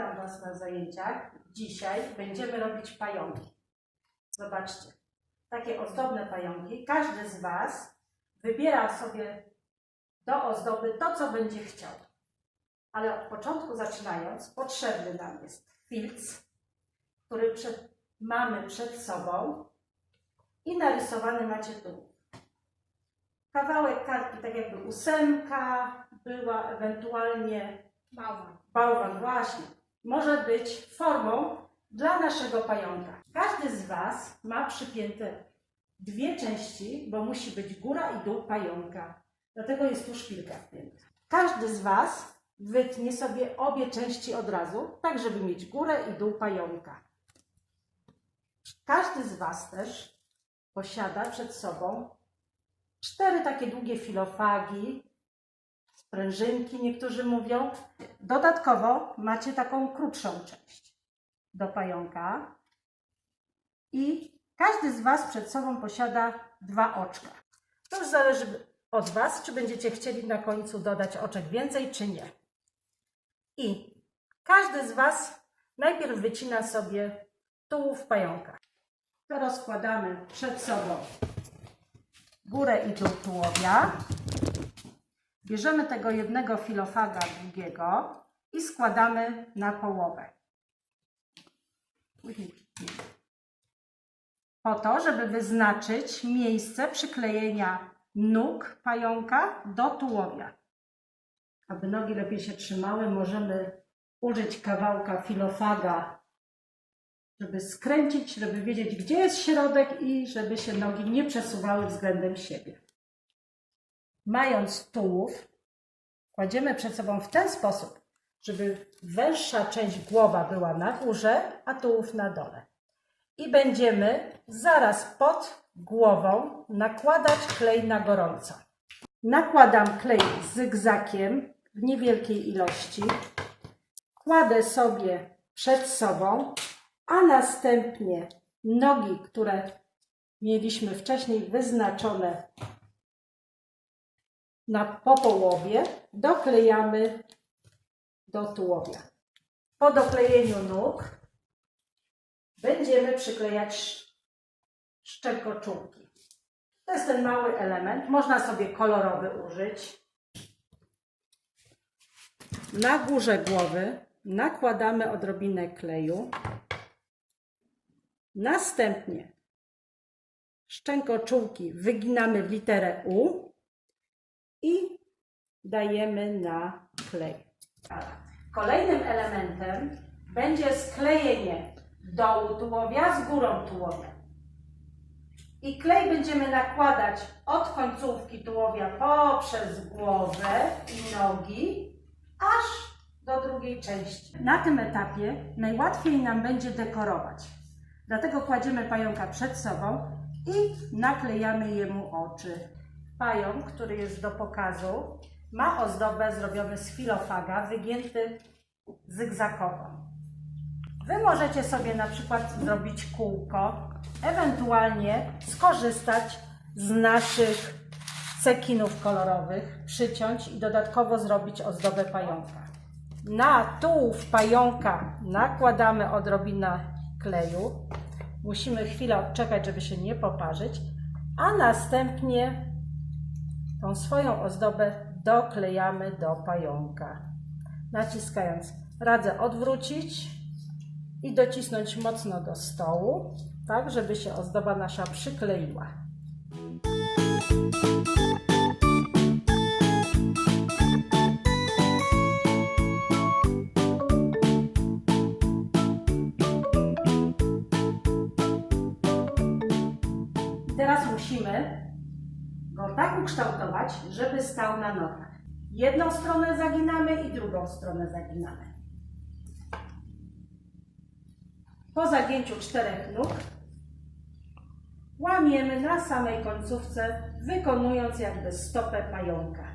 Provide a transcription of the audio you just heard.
Witam Was na zajęciach. Dzisiaj będziemy robić pająki. Zobaczcie, takie ozdobne pająki. Każdy z Was wybiera sobie do ozdoby to, co będzie chciał. Ale od początku zaczynając, potrzebny nam jest filc, który przed, mamy przed sobą i narysowany macie tu. Kawałek kartki, tak jakby ósemka była, ewentualnie Bałwan. Bałwan, właśnie. Może być formą dla naszego pająka. Każdy z Was ma przypięte dwie części, bo musi być góra i dół pająka. Dlatego jest tu szpilka wpięta. Każdy z Was wytnie sobie obie części od razu, tak żeby mieć górę i dół pająka. Każdy z Was też posiada przed sobą cztery takie długie filofagi, sprężynki, niektórzy mówią. Dodatkowo macie taką krótszą część do pająka i każdy z Was przed sobą posiada dwa oczka. To już zależy od Was, czy będziecie chcieli na końcu dodać oczek więcej, czy nie. I każdy z Was najpierw wycina sobie tułów pająka. To rozkładamy przed sobą górę i dół tułowia. Bierzemy tego jednego filofaga długiego i składamy na połowę. Po to, żeby wyznaczyć miejsce przyklejenia nóg pająka do tułowia. Aby nogi lepiej się trzymały, możemy użyć kawałka filofaga, żeby skręcić, żeby wiedzieć, gdzie jest środek i żeby się nogi nie przesuwały względem siebie. Mając tułów, kładziemy przed sobą w ten sposób, żeby węższa część głowa była na górze, a tułów na dole. I będziemy zaraz pod głową nakładać klej na gorąco. Nakładam klej zygzakiem w niewielkiej ilości. Kładę sobie przed sobą, a następnie nogi, które mieliśmy wcześniej wyznaczone na po połowie doklejamy do tułowia. Po doklejeniu nóg będziemy przyklejać sz- szczękoczułki. To jest ten mały element. Można sobie kolorowy użyć. Na górze głowy nakładamy odrobinę kleju. Następnie szczękoczułki wyginamy w literę U i dajemy na klej. Kolejnym elementem będzie sklejenie dołu tułowia z górą tułowia. I klej będziemy nakładać od końcówki tułowia poprzez głowę i nogi, aż do drugiej części. Na tym etapie najłatwiej nam będzie dekorować. Dlatego kładziemy pająka przed sobą i naklejamy jemu oczy. Pająk, który jest do pokazu, ma ozdobę zrobiony z filofaga, wygięty zygzakowo. Wy możecie sobie na przykład zrobić kółko, ewentualnie skorzystać z naszych cekinów kolorowych, przyciąć i dodatkowo zrobić ozdobę pająka. Na tułów pająka nakładamy odrobinę kleju. Musimy chwilę odczekać, żeby się nie poparzyć, a następnie tą swoją ozdobę doklejamy do pająka. Naciskając, radzę odwrócić i docisnąć mocno do stołu, tak żeby się ozdoba nasza przykleiła. Teraz musimy tak ukształtować, żeby stał na nogach. Jedną stronę zaginamy i drugą stronę zaginamy. Po zagięciu czterech nóg łamiemy na samej końcówce, wykonując jakby stopę pająka.